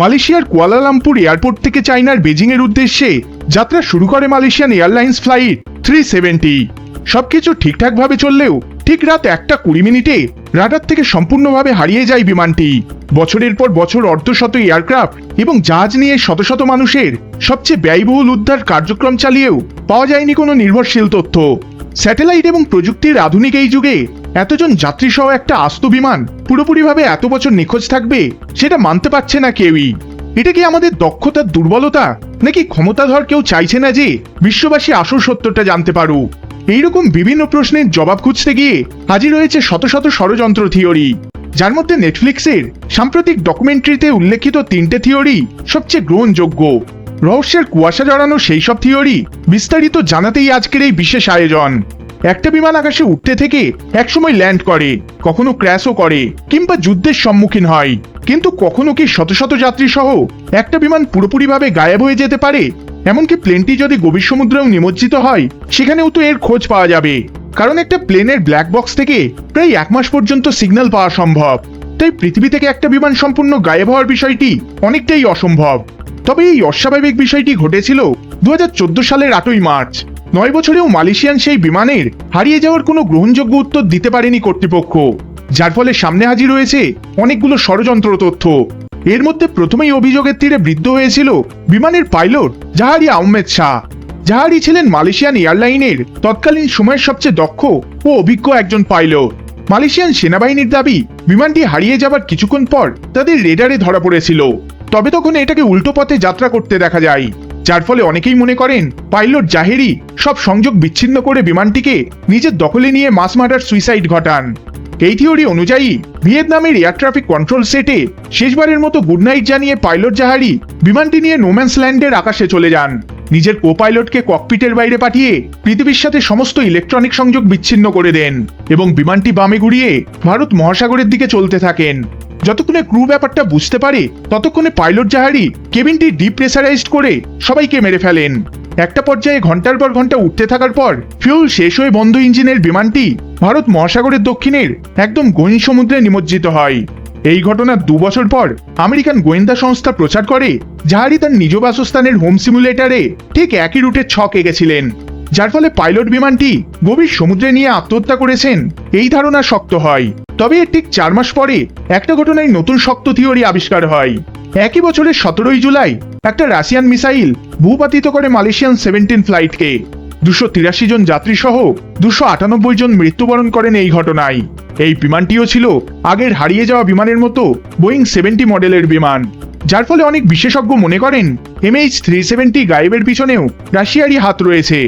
মালয়েশিয়ার Kuala Lumpur airport থেকে চায়নার বেজিং এর উদ্দেশ্যে যাত্রা শুরু করে Malaysian airlines flight three seventy. সবকিছু ঠিকঠাকভাবে চললেও ঠিক রাত একটা কুড়ি মিনিটে রাডার থেকে সম্পূর্ণভাবে হারিয়ে যায় বিমানটি। বছরের পর বছর অর্ধশত এয়ারক্রাফট এবং জাহাজ নিয়ে শত শত মানুষের সবচেয়ে ব্যয়বহুল উদ্ধার কার্যক্রম চালিয়েও পাওয়া যায়নি কোনো নির্ভরশীল তথ্য। স্যাটেলাইট এবং প্রযুক্তির আধুনিক এই যুগে এতজন যাত্রী সহ একটা আস্ত বিমান পুরোপুরিভাবে এত বছর নিখোঁজ থাকবে, সেটা মানতে পারছে না কেউই। এটা কি আমাদের দক্ষতার দুর্বলতা? নাকি ক্ষমতাধর কেউ চাইছে না যে বিশ্ববাসী আসল সত্যটা জানতে পারুক? এইরকম বিভিন্ন প্রশ্নের জবাব খুঁজতে গিয়ে হাজির হয়েছে শত শত ষড়যন্ত্র থিওরি। যার মধ্যে নেটফ্লিক্সের সাম্প্রতিক ডকুমেন্টারিতে উল্লেখিত তিনটে থিওরি সবচেয়ে গ্রহণযোগ্য। রহস্যের কুয়াশা জড়ানো সেই সব থিওরি বিস্তারিত জানাতেই আজকের এই বিশেষ আয়োজন। একটা বিমান আকাশে উঠতে থেকে একসময় ল্যান্ড করে, কখনো ক্র্যাশও করে, কিংবা যুদ্ধের সম্মুখীন হয়। কিন্তু কখনো কি শত শত যাত্রী সহ একটা বিমান পুরোপুরিভাবে গায়েব হয়ে যেতে পারে? এমনকি প্লেনটি যদি গভীর সমুদ্রেও নিমজ্জিত হয়, সেখানেও তো এর খোঁজ পাওয়া যাবে। কারণ একটা প্লেনের ব্ল্যাক বক্স থেকে প্রায় এক মাস পর্যন্ত সিগন্যাল পাওয়া সম্ভব। তাই পৃথিবী থেকে একটা বিমান সম্পূর্ণ গায়েব হওয়ার বিষয়টি অনেকটাই অসম্ভব। তবে এই অস্বাভাবিক বিষয়টি ঘটেছিল দু হাজার চোদ্দ সালের আটই মার্চ। নয় বছরেও মালয়েশিয়ান সেই বিমানের হারিয়ে যাওয়ার কোনো গ্রহণযোগ্য উত্তর দিতে পারেনি কর্তৃপক্ষ, যার ফলে সামনে হাজির হয়েছে অনেকগুলো ষড়যন্ত্র তথ্য। এর মধ্যে প্রথমেই অভিযোগের তীরে বৃদ্ধ হয়েছিল বিমানের pilot Zaharie Ahmad Shah. Zaharie ছিলেন মালয়েশিয়ান এয়ারলাইনের তৎকালীন সময়ের সবচেয়ে দক্ষ ও অভিজ্ঞ একজন পাইলট। মালয়েশিয়ান সেনাবাহিনীর দাবি, বিমানটি হারিয়ে যাবার কিছুক্ষণ পর তাদের রেডারে ধরা পড়েছিল। তবে তখন এটাকে উল্টো পথে যাত্রা করতে দেখা যায়। যার ফলে অনেকেই মনে করেন পাইলট জাহেরি সব সংযোগ বিচ্ছিন্ন করে বিমানটিকে নিজের দখলে নিয়ে মাস মার্ডার সুইসাইড ঘটান। এই থিওরি অনুযায়ী ভিয়েতনামের এয়ার ট্রাফিক কন্ট্রোল সেটে শেষবারের মতো গুড নাইট জানিয়ে পাইলট জাহারি বিমানটি নিয়ে নোম্যান্স ল্যান্ডের আকাশে চলে যান। নিজের কো পাইলটকে ককপিটের বাইরে পাঠিয়ে পৃথিবীর সাথে সমস্ত ইলেকট্রনিক সংযোগ বিচ্ছিন্ন করে দেন এবং বিমানটি বামে ঘুরিয়ে ভারত মহাসাগরের দিকে চলতে থাকেন। যতক্ষণে ক্রু ব্যাপারটা বুঝতে পারে, ততক্ষণে পাইলট জাহারি কেবিনটি ডিপ্রেসারাইজড করে সবাইকে মেরে ফেলেন। একটা পর্যায়ে ঘণ্টার পর ঘণ্টা উঠতে থাকার পর ফিউল শেষ হয়ে বন্ধ ইঞ্জিনের বিমানটি ভারত মহাসাগরের দক্ষিণের একদম গহীন সমুদ্রে নিমজ্জিত হয়। এই ঘটনার দু বছর পর আমেরিকান গোয়েন্দা সংস্থা প্রচার করে জাহারি তার নিজ বাসস্থানের হোম সিমুলেটারে ঠিক একই রুটের ছক এঁকেছিলেন, যার ফলে পাইলট বিমানটি গভীর সমুদ্রে নিয়ে আত্মহত্যা করেছেন, এই ধারণা শক্ত হয়। তবে এর ঠিক চার মাস পরে একটা ঘটনায় নতুন শক্ত থিওরি আবিষ্কার হয়। একই বছরের সতেরোই জুলাই একটা রাশিয়ান মিসাইল ভূপাতিত করে মালয়েশিয়ান সেভেন্টিন ফ্লাইটকে দুশো তিরাশি জন যাত্রী সহ দুশো আটানব্বই জন মৃত্যুবরণ করেন এই ঘটনায়। এই বিমানটিও ছিল আগের হারিয়ে যাওয়া বিমানের মতো বোয়িং সেভেন্টি মডেলের বিমান। যার ফলে অনেক বিশেষজ্ঞ মনে করেন, এমএইচ থ্রি সেভেন্টি গায়েবের পিছনেও রাশিয়ারই হাত রয়েছে।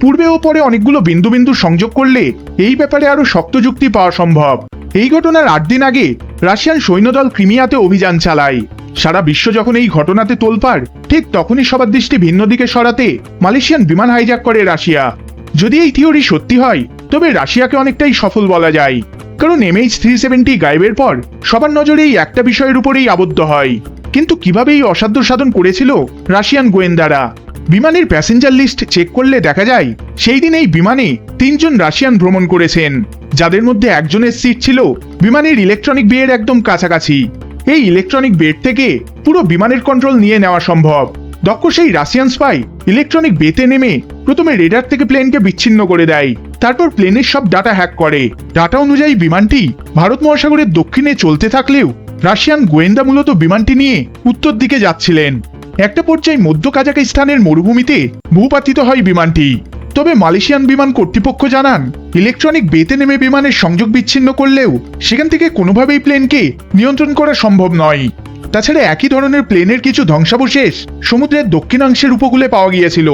পূর্বে ও পরে অনেকগুলো বিন্দু বিন্দু সংযোগ করলে এই ব্যাপারে আরও শক্ত যুক্তি পাওয়া সম্ভব। এই ঘটনার আট দিন আগে রাশিয়ান সৈন্যদল ক্রিমিয়াতে অভিযান চালায়। সারা বিশ্ব যখন এই ঘটনাতে তোলপাড়, ঠিক তখনই সবার দৃষ্টি ভিন্ন দিকে সরাতে মালয়েশিয়ান বিমান হাইজ্যাক করে রাশিয়া। যদি এই থিওরি সত্যি হয়, তবে রাশিয়াকে অনেকটাই সফল বলা যায়। কারণ এমএইচ থ্রি সেভেন্টি গায়েবের পর সবার নজরে এই একটা বিষয়ের উপরেই আবদ্ধ হয়। কিন্তু কীভাবে এই অসাধ্য সাধন করেছিল রাশিয়ান গোয়েন্দারা? বিমানের প্যাসেঞ্জার লিস্ট চেক করলে দেখা যায়, সেই দিন এই বিমানে তিনজন রাশিয়ান ভ্রমণ করেছেন। যাদের মধ্যে একজনের সিট ছিল, বিমানের ইলেকট্রনিক বিয়ের একদম কাছাকাছি। এই ইলেকট্রনিক বেড থেকে পুরো বিমানের কন্ট্রোল নিয়ে নেওয়া সম্ভব। দক্ষ সেই রাশিয়ান স্পাই ইলেকট্রনিক বেতে নেমে প্রথমে রেডার থেকে প্লেনকে বিচ্ছিন্ন করে দেয়। তারপর প্লেনের সব ডাটা হ্যাক করে। ডাটা অনুযায়ী বিমানটি ভারত মহাসাগরের দক্ষিণে চলতে থাকলেও রাশিয়ান গোয়েন্দা মূলত বিমানটি নিয়ে উত্তর দিকে যাচ্ছিলেন। একটা পর্যায়ে মধ্য কাজাকিস্তানের মরুভূমিতে ভূপাতিত হয় বিমানটি। তবে মালয়েশিয়ান বিমান কর্তৃপক্ষ জানান, ইলেকট্রনিক বেতে নেমে বিমানের সংযোগ বিচ্ছিন্ন করলেও সেখান থেকে কোনোভাবেই প্লেনকে নিয়ন্ত্রণ করা সম্ভব নয়। তাছাড়া একই ধরনের প্লেনের কিছু ধ্বংসাবশেষ সমুদ্রের দক্ষিণাংশের উপকূলে পাওয়া গিয়েছিল,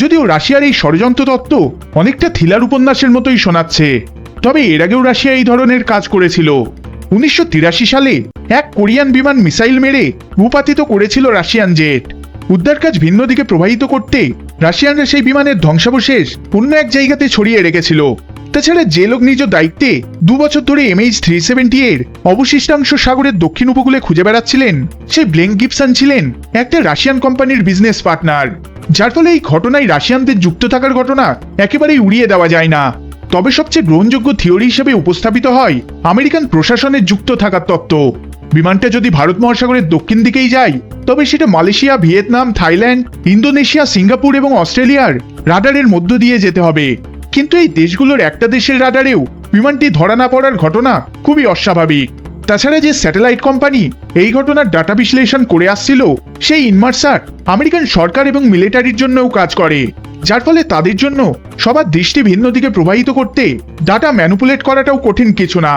যদিও রাশিয়ার এই ষড়যন্ত্র তত্ত্ব অনেকটা থিলার উপন্যাসের মতোই শোনাচ্ছে। তবে এর আগেও রাশিয়া এই ধরনের কাজ করেছিল। উনিশশো তিরাশি সালে এক কোরিয়ান বিমান মিসাইল মেরে ভূপাতিত করেছিল রাশিয়ান জেট। উদ্ধার কাজ ভিন্ন দিকে প্রবাহিত করতে রাশিয়ানরা সেই বিমানের ধ্বংসাবশেষ অন্য এক জায়গাতে ছড়িয়ে রেখেছিল। তাছাড়া যে লোক নিজ দায়িত্বে দু বছর ধরে এমএইচ থ্রি সেভেন্টি এর অবশিষ্টাংশ সাগরের দক্ষিণ উপকূলে খুঁজে বেড়াচ্ছিলেন সেই ব্লেঙ্ক গিপসন ছিলেন একটা রাশিয়ান কোম্পানির বিজনেস পার্টনার যার ফলে এই ঘটনায় রাশিয়ানদের যুক্ত থাকার ঘটনা একেবারেই উড়িয়ে দেওয়া যায় না। তবে সবচেয়ে গ্রহণযোগ্য থিওরি হিসেবে উপস্থাপিত হয় আমেরিকান প্রশাসনের যুক্ত থাকার তত্ত্ব। বিমানটা যদি ভারত মহাসাগরের দক্ষিণ দিকেই যায়, তবে সেটা Malaysia, Vietnam, Thailand, Indonesia, Singapore এবং অস্ট্রেলিয়ার রাডারের মধ্য দিয়ে যেতে হবে। কিন্তু এই দেশগুলোর একটা দেশের রাডারেও বিমানটি ধরা না পড়ার ঘটনা খুবই অস্বাভাবিক। তাছাড়া যে স্যাটেলাইট কোম্পানি এই ঘটনার ডাটা বিশ্লেষণ করে আসছিল, সেই ইনমার্সার আমেরিকান সরকার এবং মিলিটারির জন্যও কাজ করে। যার ফলে তাদের জন্য সবার দৃষ্টি ভিন্ন দিকে প্রবাহিত করতে ডাটা ম্যানুপুলেট করাটাও কঠিন কিছু না।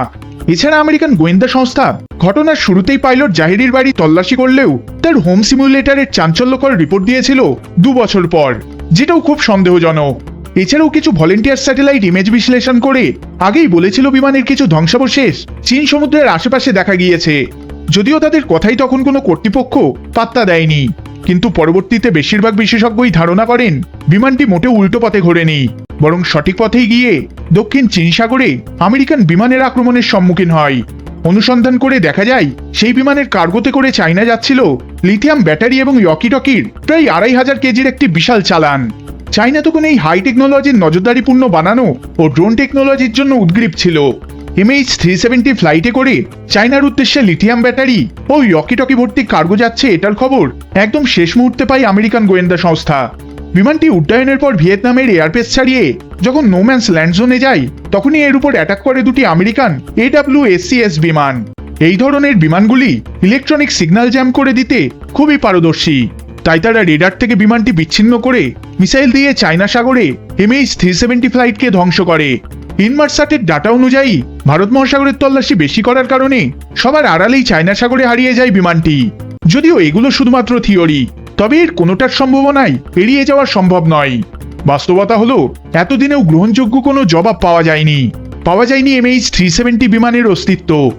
এছাড়া আমেরিকান গোয়েন্দা সংস্থা ঘটনার শুরুতেই পাইলট জাহিরির বাড়ি তল্লাশি করলেও তার হোম সিমুলেটারের চাঞ্চল্যকর রিপোর্ট দিয়েছিল দু বছর পর, যেটাও খুব সন্দেহজনক। এছাড়াও কিছু ভলেন্টিয়ার স্যাটেলাইট ইমেজ বিশ্লেষণ করে আগেই বলেছিল বিমানের কিছু ধ্বংসাবশেষ চীন সমুদ্রের আশেপাশে দেখা গিয়েছে। যদিও তাদের কথাই তখন কোনো কর্তৃপক্ষ পাত্তা দেয়নি। কিন্তু পরবর্তীতে বেশিরভাগ বিশেষজ্ঞই ধারণা করেন, বিমানটি মোটেও উল্টো পথে ঘোরেনি। বরং সঠিক পথে গিয়ে দক্ষিণ চীন সাগরে আমেরিকান বিমানের আক্রমণের সম্মুখীন হয়। অনুসন্ধান করে দেখা যায়, সেই বিমানের কার্গোতে করে চায়না যাচ্ছিল লিথিয়াম ব্যাটারি এবং ইয়কিটকির প্রায় আড়াই হাজার কেজির একটি বিশাল চালান। চাইনা তখন এই হাই টেকনোলজির নজরদারিপূর্ণ বানানো ও ড্রোন টেকনোলজির জন্য উদ্গ্রীব ছিল। এমএইচ থ্রি সেভেন্টি ফ্লাইটে করে চায়নার উদ্দেশ্যে লিথিয়াম ব্যাটারি ও ইয়কিটকি ভর্তি কার্গো যাচ্ছে এটার খবর একদম শেষ মুহূর্তে পাই আমেরিকান গোয়েন্দা সংস্থা। বিমানটি উড্ডয়নের পর ভিয়েতনামের এয়ারবেস ছাড়িয়ে যখন নোম্যান্স ল্যান্ড জোনে যায়, তখনই এর উপর অ্যাটাক করে দুটি আমেরিকান এডাব্লিউ এসসিএস বিমান। এই ধরনের বিমানগুলি ইলেকট্রনিক সিগন্যাল জ্যাম করে দিতে খুবই পারদর্শী। তাই তারা রেডার থেকে বিমানটি বিচ্ছিন্ন করে মিসাইল দিয়ে চায়না সাগরে এমএইচ থ্রি সেভেন্টি ফ্লাইটকে ধ্বংস করে। ইনমার্সাটের ডাটা অনুযায়ী, ভারত মহাসাগরের তল্লাশি বেশি করার কারণে সবার আড়ালেই চায়না সাগরে হারিয়ে যায় বিমানটি। যদিও এগুলো শুধুমাত্র থিওরি তবে এর কোনোটার সম্ভাবনাই পেরিয়ে যাওয়া সম্ভব নয়। বাস্তবতা হলো, এতদিনেও গ্রহণযোগ্য কোনো জবাব পাওয়া যায়নি। পাওয়া যায়নি এমএইচ থ্রি সেভেন্টি বিমানের অস্তিত্ব।